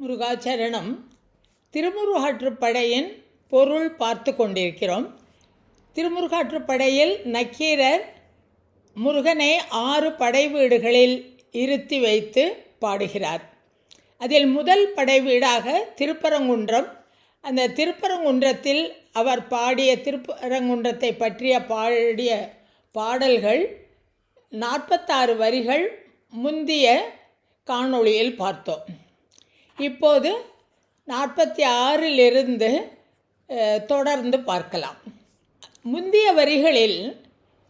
முருகாச்சரணம் திருமுருகாற்றுப்படையின் பொருள் பார்த்து கொண்டிருக்கிறோம். திருமுருகாற்றுப்படையில் நக்கீரர் முருகனை ஆறு படை வீடுகளில் இருத்தி வைத்து பாடுகிறார். அதில் முதல் படை வீடாக திருப்பரங்குன்றம். அந்த திருப்பரங்குன்றத்தில் அவர் பாடிய திருப்பரங்குன்றத்தை பற்றிய பாடிய பாடல்கள் நாற்பத்தாறு வரிகள் முந்திய காணொளியில் பார்த்தோம். இப்போது நாற்பத்தி ஆறிலிருந்து தொடர்ந்து பார்க்கலாம். முந்திய வரிகளில்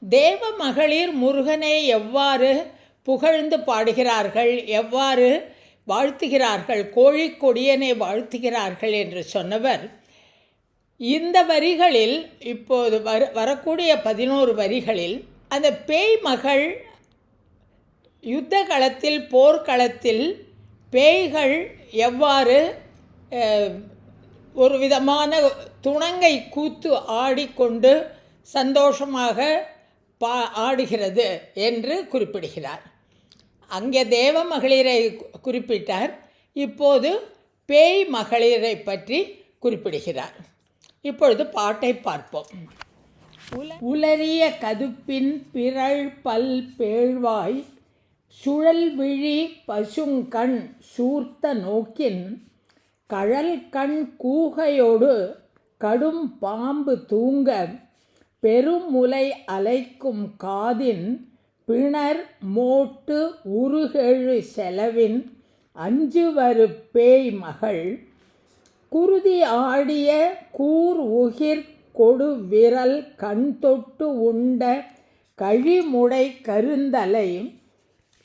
தேவ மகளிர் முருகனை எவ்வாறு புகழ்ந்து பாடுகிறார்கள் எவ்வாறு வாழ்த்துகிறார்கள் கோழி கொடியனை வாழ்த்துகிறார்கள் என்று சொன்னவர். இந்த வரிகளில் இப்போது வர வரக்கூடிய பதினோரு வரிகளில் அந்த பேய் மகள் யுத்த களத்தில் போர்க்களத்தில் பேய்கள் எவ்வாறு ஒரு விதமான துணங்கை கூத்து ஆடிக்கொண்டு சந்தோஷமாக பா ஆடுகிறது என்று குறிப்பிடுகிறார். அங்கே தேவ மகளிரை குறிப்பிட்டார். இப்போது பேய் மகளிரை பற்றி குறிப்பிடுகிறார். இப்பொழுது பாட்டை பார்ப்போம். உல- கதுப்பின் பிறழ் பல் பேழ்வாய் சுழல் விழி பசுங்கண் சூர்த்த நோக்கின் கழல் கண் கூகையோடு கடும் பாம்பு தூங்க பெருமுலை அலைக்கும் காதின் பிணர் மோட்டு உருகெழு செலவின் அஞ்சுவரு பேய் மகள் குருதி ஆடிய கூர் உகிர் கொடு விரல் கண் தொட்டு உண்ட கழிமுடை கருந்தலை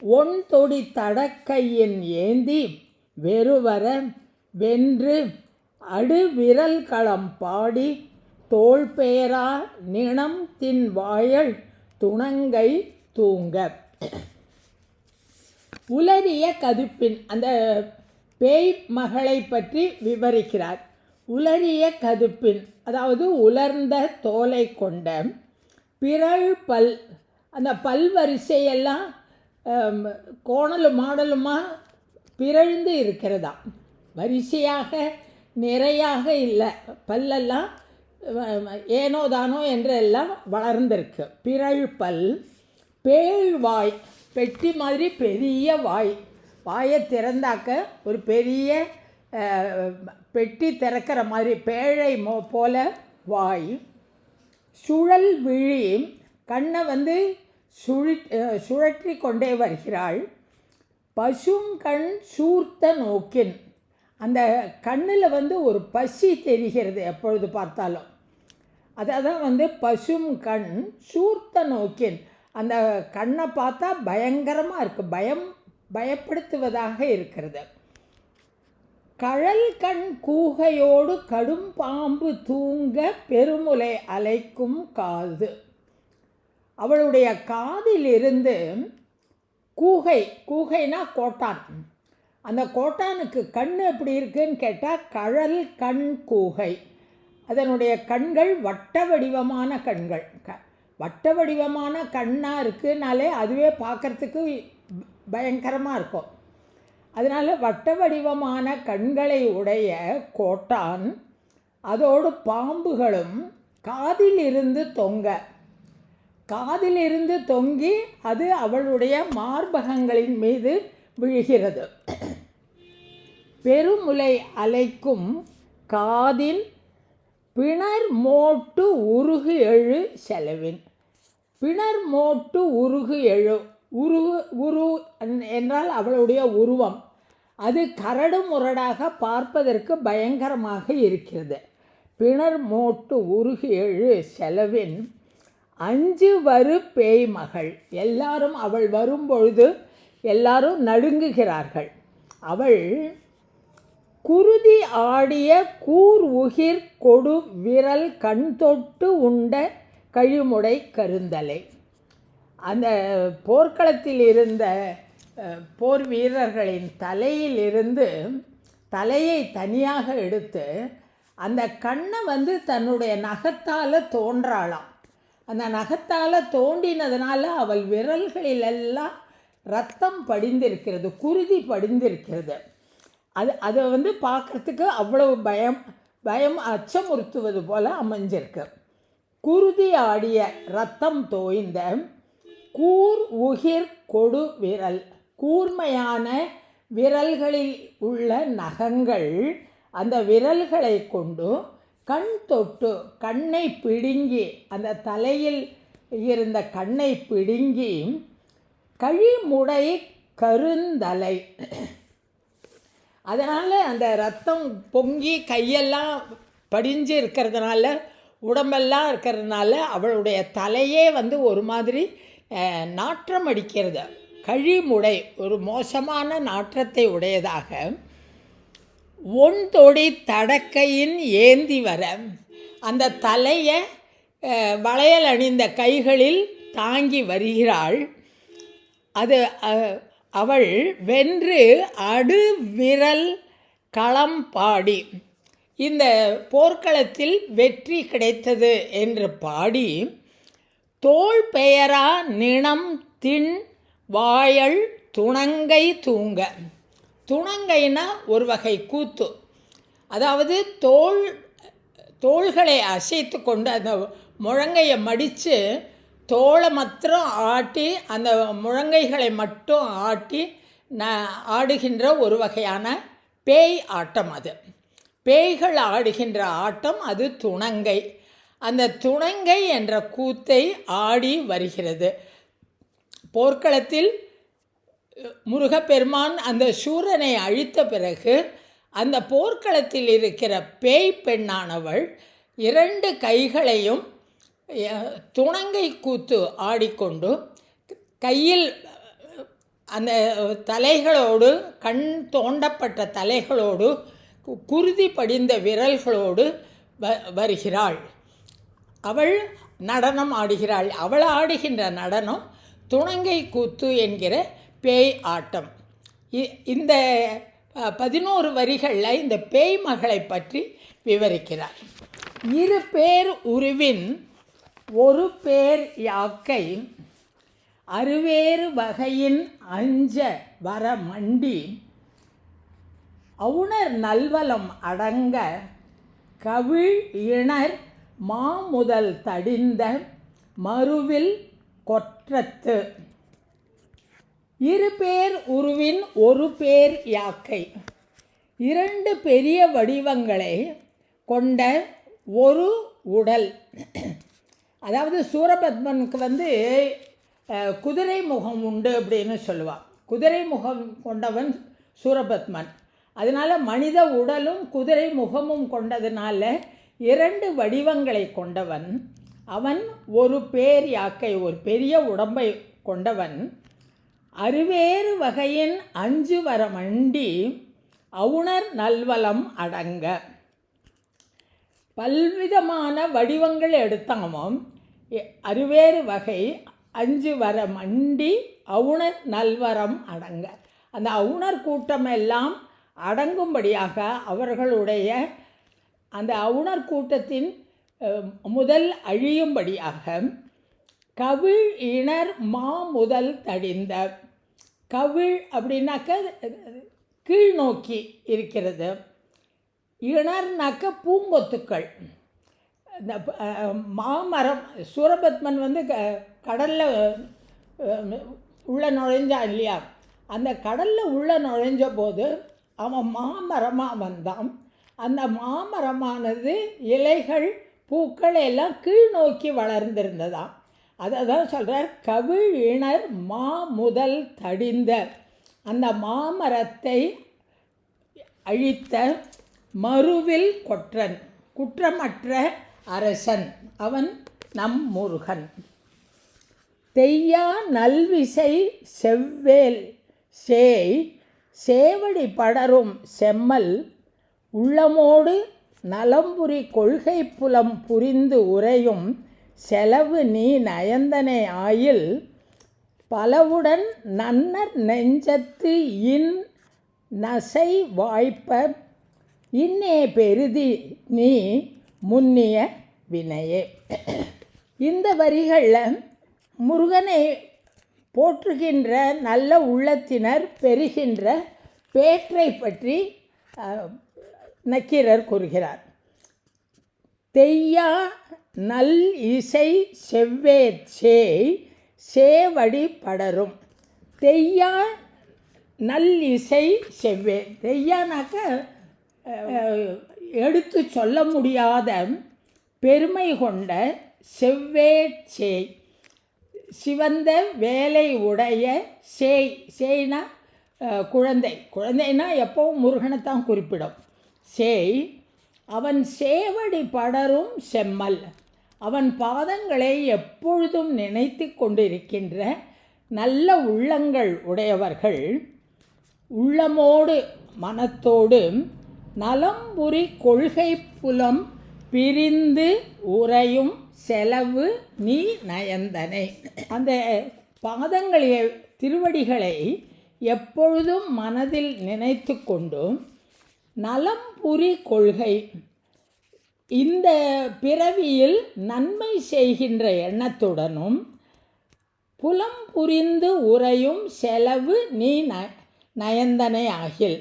ஒன் தொடி தடக்கையின் ஏந்தி வெறுவர வென்று அடுவிரல்களம் களம் பாடி தோல் பேரா நிணம் தின் வாயல் துணங்கை தூங்க. உலரிய கதுப்பின் அந்த பேய் மகளை பற்றி விவரிக்கிறார். உலரிய கதுப்பின் அதாவது உலர்ந்த தோலை கொண்ட பிறழ் பல் அந்த பல் வரிசையெல்லாம் கோணலும் மாடலுமாக பிறழ்ந்து இருக்கிறதா? வரிசையாக நிறையாக இல்லை. பல்லெல்லாம் ஏனோ தானோ என்றெல்லாம் வளர்ந்திருக்கு. பிறழ் பல் பேழ் வாய் பெட்டி மாதிரி பெரிய வாய். வாயை திறந்தாக்க ஒரு பெரிய பெட்டி திறக்கிற மாதிரி பேழை மோ போல வாய். சுழல் விழி கண்ணை வந்து சுழி சுழற்றி கொண்டே வருகிறாள். பசும் கண் சூர்த்த நோக்கின். அந்த கண்ணில் வந்து ஒரு பசி தெரிகிறது எப்பொழுது பார்த்தாலும். அதான் வந்து பசும் கண் சூர்த்த நோக்கின். அந்த கண்ணை பார்த்தா பயங்கரமாக இருக்குது பயம் பயப்படுத்துவதாக இருக்கிறது. கழல் கண் கூகையோடு கடும் பாம்பு தூங்க பெருமுலை அலைக்கும் காது. அவளுடைய காதிலிருந்து கூகை கூகைனா கோட்டான். அந்த கோட்டானுக்கு கண் எப்படி இருக்குன்னு கேட்டால் கழல் கண் கூகை. அதனுடைய கண்கள் வட்ட வடிவமான கண்கள். க வட்ட வடிவமான கண்ணாக இருக்குனாலே அதுவே பார்க்கறதுக்கு பயங்கரமாக இருக்கும். அதனால் வட்ட வடிவமான கண்களை உடைய கோட்டான் அதோடு பாம்புகளும் காதிலிருந்து தொங்க. காதிலிருந்து தொங்கி அது அவளுடைய மார்பகங்களின் மீது விழுகிறது. பெருமுலை அலைக்கும் காதின் பிணர் மோட்டு உருகு எழு செலவின். பிணர் மோட்டு உருகு எழு உரு உரு என்றால் அவளுடைய உருவம். அது கரடு முரடாக பார்ப்பதற்கு பயங்கரமாக இருக்கிறது. பிணர் மோட்டு உருகு எழு செலவின் அஞ்சு வரு பேய் மகள். எல்லாரும் அவள் வரும்பொழுது எல்லாரும் நடுங்குகிறார்கள். அவள் குருதி ஆடிய கூர் உகிர் கொடு விரல் கண் தொட்டு உண்ட கழிமுடை கருந்தலை. அந்த போர்க்களத்தில் இருந்த போர் வீரர்களின் தலையிலிருந்து தலையை தனியாக எடுத்து அந்த கண்ணை வந்து தன்னுடைய நகத்தால் தோன்றாளாம். அந்த நகத்தால் தோண்டினதுனால அவள் விரல்களிலெல்லாம் ரத்தம் படிந்திருக்கிறது குருதி படிந்திருக்கிறது. அது அதை வந்து பார்க்குறதுக்கு அவ்வளவு பயம் பயம் அச்சமுறுத்துவது போல் அமைஞ்சிருக்கு. குருதி ஆடிய ரத்தம் தோய்ந்த கூர் உகிர் கொடு விரல் கூர்மையான விரல்களில் உள்ள நகங்கள் அந்த விரல்களை கொண்டு கண் தொட்டு கண்ணை பிடுங்கி அந்த தலையில் இருந்த கண்ணை பிடுங்கி கழிமுடை கருந்தலை. அதனால் அந்த ரத்தம் பொங்கி கையெல்லாம் படிஞ்சு இருக்கிறதுனால உடம்பெல்லாம் இருக்கிறதுனால அவளுடைய தலையே வந்து ஒரு மாதிரி நாற்றம் அடிக்கிறது கழிமுடை ஒரு மோசமான நாற்றத்தை உடையதாக ஒன்தொடி தடக்கையின் ஏந்தி வர. அந்த தலையை வளையல் அணிந்த கைகளில் தாங்கி வருகிறாள். அது அவள் வென்று அடு விரல் களம் பாடி. இந்த போர்க்களத்தில் வெற்றி கிடைத்தது என்று பாடி தோள் பெயரா நிணம் திண் வாயல் துணங்கை தூங்க. துணங்கைனா ஒரு வகை கூத்து. அதாவது தோல் தோள்களை அசைத்து கொண்டு அந்த முழங்கையை மடித்து தோலை மாத்திரம் ஆட்டி அந்த முழங்கைகளை மட்டும் ஆட்டி ந ஆடுகின்ற ஒரு வகையான பேய் ஆட்டம் அது. பேய்கள் ஆடுகின்ற ஆட்டம் அது துணங்கை. அந்த துணங்கை என்ற கூத்தை ஆடி வருகிறது. போர்க்களத்தில் முருகப்பெருமான் அந்த சூரனை அழித்த பிறகு அந்த போர்க்களத்தில் இருக்கிற பேய் பெண்ணானவள் இரண்டு கைகளையும் துணங்கை கூத்து ஆடிக்கொண்டு கையில் அந்த தலைகளோடு கண் தோண்டப்பட்ட தலைகளோடு குருதி படிந்த விரல்களோடு வ வருகிறாள். அவள் நடனம் ஆடுகிறாள். அவள் ஆடுகின்ற நடனம் துணங்கை கூத்து என்கிற பேய் ஆட்டம். இ- இந்த பதினோரு வரிகளில் இந்த பேய் மகளை பற்றி விவரிக்கிறார். இரு பேர் உருவின் ஒரு பேர் யாக்கை அறுவேறு வகையின் அஞ்ச வர மண்டி அவுணர் நல்வலம் அடங்க கவிழ் இணர் மாமுதல் தடிந்த மறுவில் கொற்றத்து. இரு பேர் உருவின் ஒரு பேர் யாக்கை. இரண்டு பெரிய வடிவங்களை கொண்ட ஒரு உடல். அதாவது சூரபத்மனுக்கு வந்து குதிரை முகம் உண்டு அப்படின்னு சொல்லுவாள் குதிரை முகம் கொண்டவன் சூரபத்மன் அதனால் மனித உடலும் குதிரை முகமும் கொண்டதுனால இரண்டு வடிவங்களை கொண்டவன். அவன் ஒரு பேர் யாக்கை ஒரு பெரிய உடம்பை கொண்டவன். அறுவேறு வகையின் அஞ்சு வர மண்டி அவுணர் நல்வலம் அடங்க. பல்விதமான வடிவங்கள் எடுத்தாமாம் எ- அறுவேறு வகை அஞ்சு வர மண்டி அவுணர் நல்வரம் அடங்க. அந்த அவுணர் கூட்டமெல்லாம் அடங்கும்படியாக அவர்களுடைய அந்த அவுணர் கூட்டத்தின் முதல் அழியும்படியாக கவிழ் இணர் மா முதல் தடிந்த. கவிழ் அப்படின்னாக்க கீழ் நோக்கி இருக்கிறது. இணர்னாக்க பூங்கொத்துக்கள். இந்த மாமரம் சூரபத்மன் வந்து க கடலில் உள்ள நுழைஞ்சான் இல்லையா? அந்த கடலில் உள்ள நுழைஞ்ச போது அவன் மாமரமாக வந்தான். அந்த மாமரமானது இலைகள் பூக்கள் எல்லாம் கீழ் நோக்கி வளர்ந்திருந்ததாம். அதை தான் சொல்கிறார் கவிழினர் மா முதல் தடிந்த அந்த மாமரத்தை அழித்த மறுவில் கொற்றன் குற்றமற்ற அரசன் அவன் நம் முருகன். தெய்யா நல்விசை செவ்வேல் சேய் சேவடி படரும் செம்மல் உள்ளமோடு நலம்புரி கொள்கை புலம் புரிந்து உரையும் செலவு நீ நயந்தனை ஆயில். பலவுடன் நன்னர் நெஞ்சத்து இன் நசை வாய்ப்ப. இன்னே பெருதி நீ முன்னிய வினையே. இந்த வரிகளில் முருகனை போற்றுகின்ற நல்ல உள்ளத்தினர் பெறுகின்ற பேற்றை பற்றி நக்கீரர் கூறுகிறார். தெய்யா நல் இசை செவ்வேச்சே சேவடி படரும். தெய்யா நல் இசை செவ்வே தெய்யானாக்க எடுத்து சொல்ல முடியாத பெருமை கொண்ட செவ்வேச்சே சிவந்த வேலை உடைய சேய். சேய்னா குழந்தை குழந்தை. குழந்தைனா எப்பவும் முருகனைத்தான் குறிப்பிடும். சேய் அவன் சேவடி படரும் செம்மல். அவன் பாதங்களை எப்பொழுதும் நினைத்து கொண்டிருக்கின்ற நல்ல உள்ளங்கள் உடையவர்கள். உள்ளமோடு மனத்தோடு நலம்புரி கொள்கை புலம் பிரிந்து உறையும் செலவு நீ நயந்தனை. அந்த பாதங்களை திருவடிகளை எப்பொழுதும் மனதில் நினைத்து கொண்டும் நலம்புரி கொள்கை. இந்த பிறவியில் நன்மை செய்கின்ற எண்ணத்துடனும் புலம் புரிந்து உறையும் செலவு நீ ந நயந்தனை ஆகில்.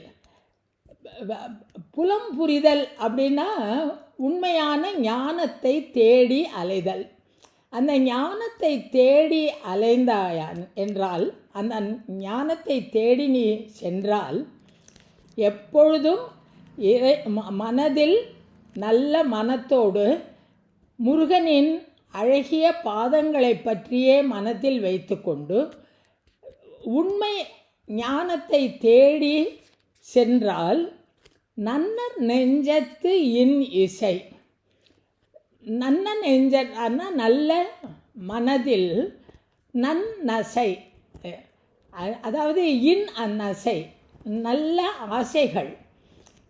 புலம் புரிதல் அப்படின்னா உண்மையான ஞானத்தை தேடி அலைதல். அந்த ஞானத்தை தேடி அலைந்தாயான் என்றால் அந்த ஞானத்தை தேடி நீ சென்றால் எப்பொழுதும் இறை ம- மனதில் நல்ல மனத்தோடு முருகனின் அழகிய பாதங்களை பற்றியே மனத்தில் வைத்துக்கொண்டு உண்மை ஞானத்தை தேடி சென்றால் நன்ன நெஞ்சத்து இன் இசை. நன்ன நெஞ்சன்னா நல்ல மனதில் நன்னசை அதாவது இன் அந்நசை நல்ல ஆசைகள்.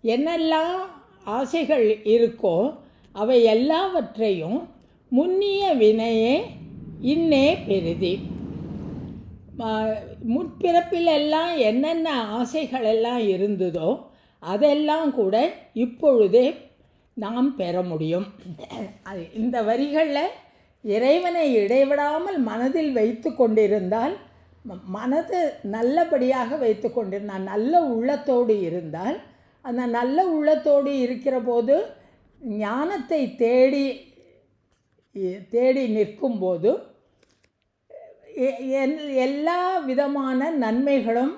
என்னெல்லாம் ஆசைகள் இருக்கோ அவை எல்லாவற்றையும் முன்னிய வினையே இன்னே பெருதி முற்பிறப்பிலெல்லாம் என்னென்ன ஆசைகள் எல்லாம் இருந்ததோ அதெல்லாம் கூட இப்பொழுதே நாம் பெற முடியும். அது இந்த வரிகளில் இறைவனை இடைவிடாமல் மனதில் வைத்து கொண்டிருந்தால் மனது நல்லபடியாக வைத்து கொண்டிருந்தால் நல்ல உள்ளத்தோடு இருந்தால் அந்த நல்ல உள்ளத்தோடு இருக்கிற போது ஞானத்தை தேடி தேடி நிற்கும்போது எ- எல்- எல்லா விதமான நன்மைகளும்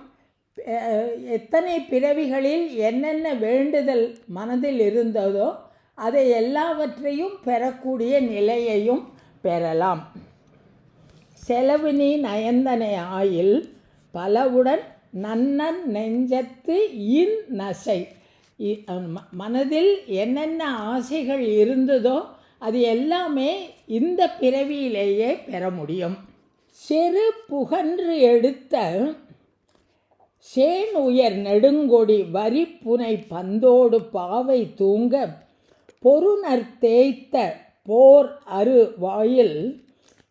எத்தனை பிறவிகளில் என்னென்ன வேண்டுதல் மனதில் இருந்ததோ அதை எல்லாவற்றையும் பெறக்கூடிய நிலையையும் பெறலாம். செலவினி நயந்தனை ஆயில் பலவுடன் நன்னன் நெஞ்சத்து இன் நசை. இ- ம- மனதில் என்னென்ன ஆசைகள் இருந்ததோ அது எல்லாமே இந்த பிறவியிலேயே பெற முடியும். செரு புகன்று எடுத்த சேன் உயர் நெடுங்கொடி வரி புனை பந்தோடு பாவை தூங்க பொருணர் தேய்த்த போர் அரு வாயில்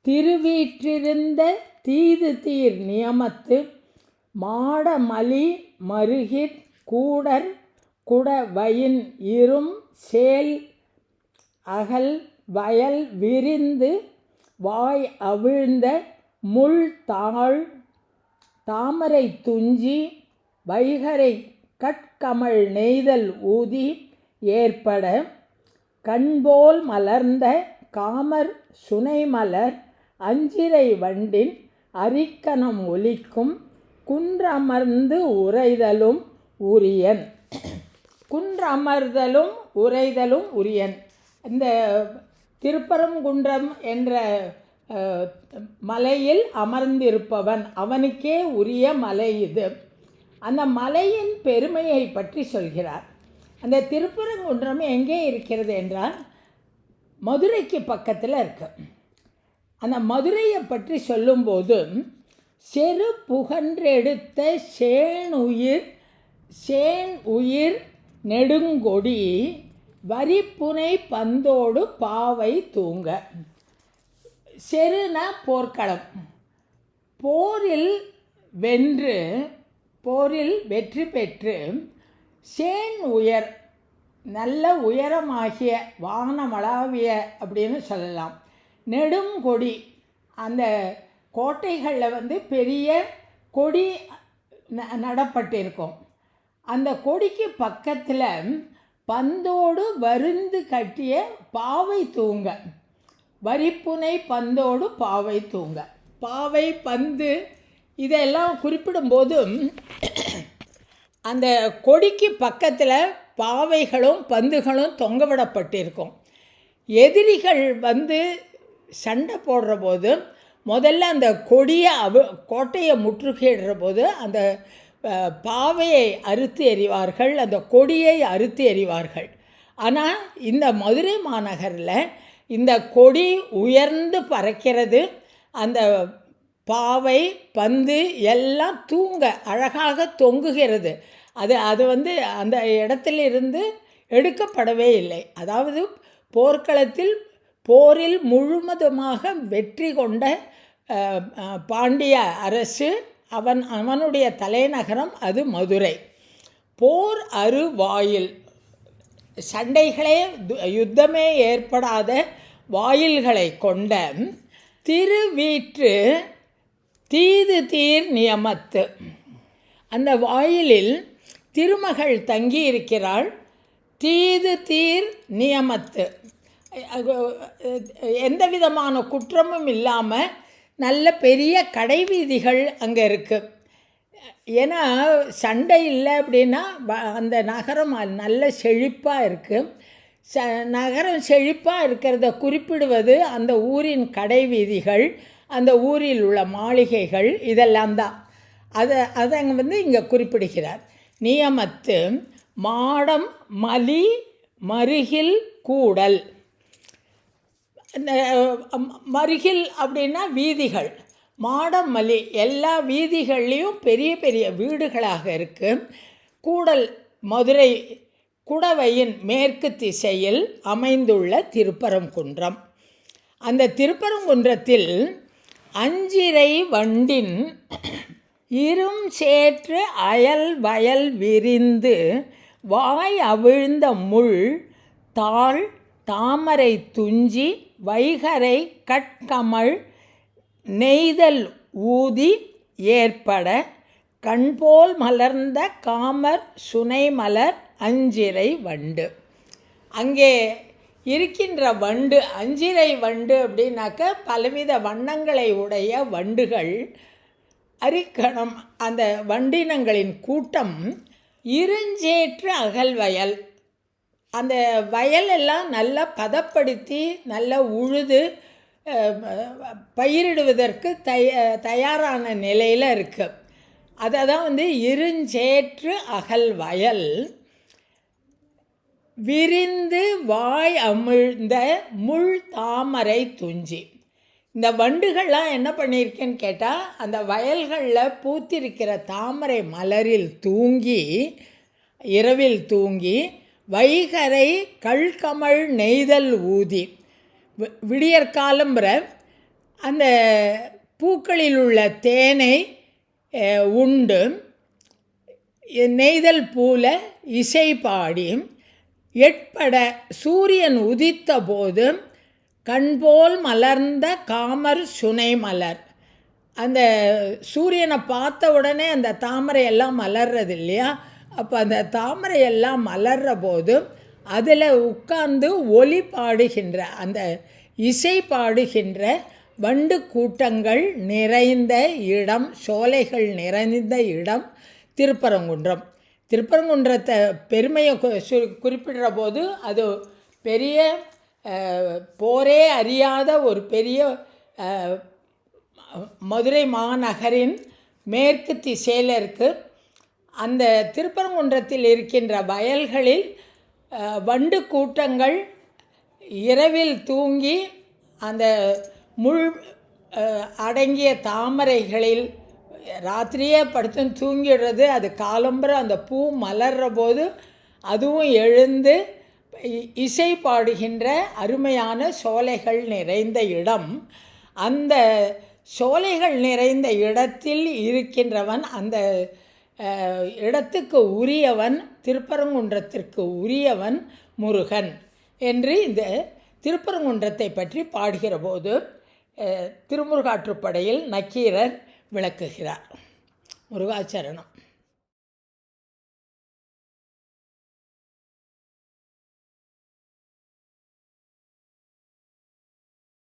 திருவீற்றிருந்த தீது தீர் நியமத்து மாடமலி மருகிற் கூடர் குடவையின் இரும் சேல் அகல் வயல் விரிந்து வாய் அவிழ்ந்த முள் தாழ் தாமரை துஞ்சி வைகரை கட்கமழ் நெய்தல் ஊதி ஏற்பட கண்போல் மலர்ந்த காமர் சுனைமலர் அஞ்சிரை வண்டின் அரிக்கணம் ஒலிக்கும் குன்றமர்ந்து உரைதலும் உரியன். குன்றமர்தலும் உரைதலும் உரியன். இந்த திருப்பரங்குன்றம் என்ற மலையில் அமர்ந்திருப்பவன். அவனுக்கே உரிய மலை இது. அந்த மலையின் பெருமையை பற்றி சொல்கிறார். அந்த திருப்பரங்குன்றம் எங்கே இருக்கிறது என்றால் மதுரைக்கு பக்கத்தில் இருக்கு. அந்த மதுரையை பற்றி சொல்லும்போது செரு புகன்றெடுத்த சேன் உயிர் சேன் உயிர் நெடுங்கொடி வரிப்புனை பந்தோடு பாவை தூங்க. செருனா போர்க்களம். போரில் வென்று போரில் வெற்றி பெற்று சேன் உயர் நல்ல உயரமாகிய வானமளாவிய அப்படின்னு சொல்லலாம். நெடுங்கொடி அந்த கோட்டைகளில் வந்து பெரிய கொடி ந நடப்பட்டிருக்கும். அந்த கொடிக்கு பக்கத்தில் பந்தோடு வருந்து கட்டிய பாவை தூங்க. வரிப்புனை பந்தோடு பாவை தூங்க. பாவை பந்து இதெல்லாம் குறிப்பிடும்போதும் அந்த கொடிக்கு பக்கத்தில் பாவைகளும் பந்துகளும் தொங்கவிடப்பட்டிருக்கும். எதிரிகள் வந்து சண்டை போடுற போது முதல்ல அந்த கொடியை அவ கோட்டையை முற்றுகையிடுற போது அந்த பாவையை அறுத்து எறிவார்கள் அந்த கொடியை அறுத்து எறிவார்கள். ஆனால் இந்த மதுரை மாநகரில் இந்த கொடி உயர்ந்து பறக்கிறது அந்த பாவை பந்து எல்லாம் தூங்க அழகாக தொங்குகிறது. அது அது வந்து அந்த இடத்திலிருந்து எடுக்கப்படவே இல்லை. அதாவது போர்க்களத்தில் போரில் முழுவதுமாக வெற்றி கொண்ட பாண்டிய அரசு அவன் அவனுடைய தலைநகரம் அது மதுரை. போர் அருவாயில் சண்டைகளே யுத்தமே ஏற்படாத வாயில்களை கொண்ட திருவீற்று தீது தீர் நியமத்து. அந்த வாயிலில் திருமகள் தங்கி இருக்கிறாள் தீது தீர் நியமத்து. எந்த விதமான குற்றமும் இல்லாமல் நல்ல பெரிய கடை வீதிகள் அங்கே இருக்குது ஏன்னா சண்டை இல்லை அப்படின்னா வ- அந்த நகரம் நல்ல செழிப்பாக இருக்குது ச நகரம் செழிப்பாக இருக்கிறத குறிப்பிடுவது அந்த ஊரின் கடை வீதிகள் அந்த ஊரில் உள்ள மாளிகைகள் இதெல்லாம் தான். அதை அதை அங்கே வந்து இங்கே குறிப்பிடுகிறார். நியமத்து மாடம் மலி மருகில் கூடல். மருகில் அப்படின்னா வீதிகள். மாடம் மலி எல்லா வீதிகள்லேயும் பெரிய பெரிய வீடுகளாக இருக்குது கூடல் மதுரை குடவையின் மேற்கு திசையில் அமைந்துள்ள திருப்பரங்குன்றம். அந்த திருப்பரங்குன்றத்தில் அஞ்சிரை வண்டின் இரும் சேற்று அயல் வயல் விரிந்து வாய் அவிழ்ந்த முள் தாள் தாமரை துஞ்சி வைகரை கட்கமழ் நெய்தல் ஊதி ஏற்பட கண்போல் மலர்ந்த காமர் சுனைமலர் அஞ்சிரை வண்டு. அங்கே இருக்கின்ற வண்டு அஞ்சிரை வண்டு அப்படின்னாக்க பலவித வண்ணங்களை உடைய வண்டுகள். அரிக்கணம் அந்த வண்டினங்களின் கூட்டம் இருஞ்சேற்று அகல்வயல் அந்த வயலெல்லாம் நல்லா பதப்படுத்தி நல்லா உழுது பயிரிடுவதற்கு தய தயாரான நிலையில் இருக்குது அதை தான் வந்து இருஞ்சேற்று அகல் வயல். விரிந்து வாய் அமிழ்ந்த முள் தாமரை துஞ்சி. இந்த வண்டுகள்லாம் என்ன பண்ணியிருக்கேன்னு கேட்டால் அந்த வயல்களில் பூத்திருக்கிற தாமரை மலரில் தூங்கி இரவில் தூங்கி வைகரை கல்கமழ் நெய்தல் ஊதி. வி- விடியற்காலம்புற அந்த பூக்களில் உள்ள தேனை உண்டு. நெய்தல் பூல இசை பாடி. எட்பட சூரியன் உதித்த போது கண்போல் மலர்ந்த காமர் சுனை மலர். அந்த சூரியனை பார்த்த உடனே அந்த தாமரை எல்லாம் மலர்றது இல்லையா அப்போ அந்த தாமரை எல்லாம் மலர்ற போது அதில் உட்கார்ந்து ஒலி பாடுகின்ற அந்த இசை பாடுகின்ற வண்டு கூட்டங்கள் நிறைந்த இடம் சோலைகள் நிறைந்த இடம் திருப்பரங்குன்றம். திருப்பரங்குன்றத்தை பெருமையை குறிப்பிடுற போது அது பெரிய போரே அறியாத ஒரு பெரிய மதுரை மாநகரின் மேற்கு திசையில் இருக்குது அந்த திருப்பரங்குன்றத்தில் இருக்கின்ற வயல்களில் வண்டு கூட்டங்கள் இரவில் தூங்கி அந்த முள் அடங்கிய தாமரைகளில் ராத்திரியே படுத்து தூங்கிடுறது. அது காலம்புற அந்த பூ மலர்ற போது அதுவும் எழுந்து இ- இசை பாடுகின்ற அருமையான சோலைகள் நிறைந்த இடம். அந்த சோலைகள் நிறைந்த இடத்தில் இருக்கின்றவன் அந்த இடத்துக்கு உரியவன் திருப்பரங்குன்றத்திற்கு உரியவன் முருகன் என்று இந்த திருப்பரங்குன்றத்தை பற்றி பாடுகிற போது திருமுருகாற்றுப்படையில் நக்கீரர் விளக்குகிறார். முருகாச்சரணம்.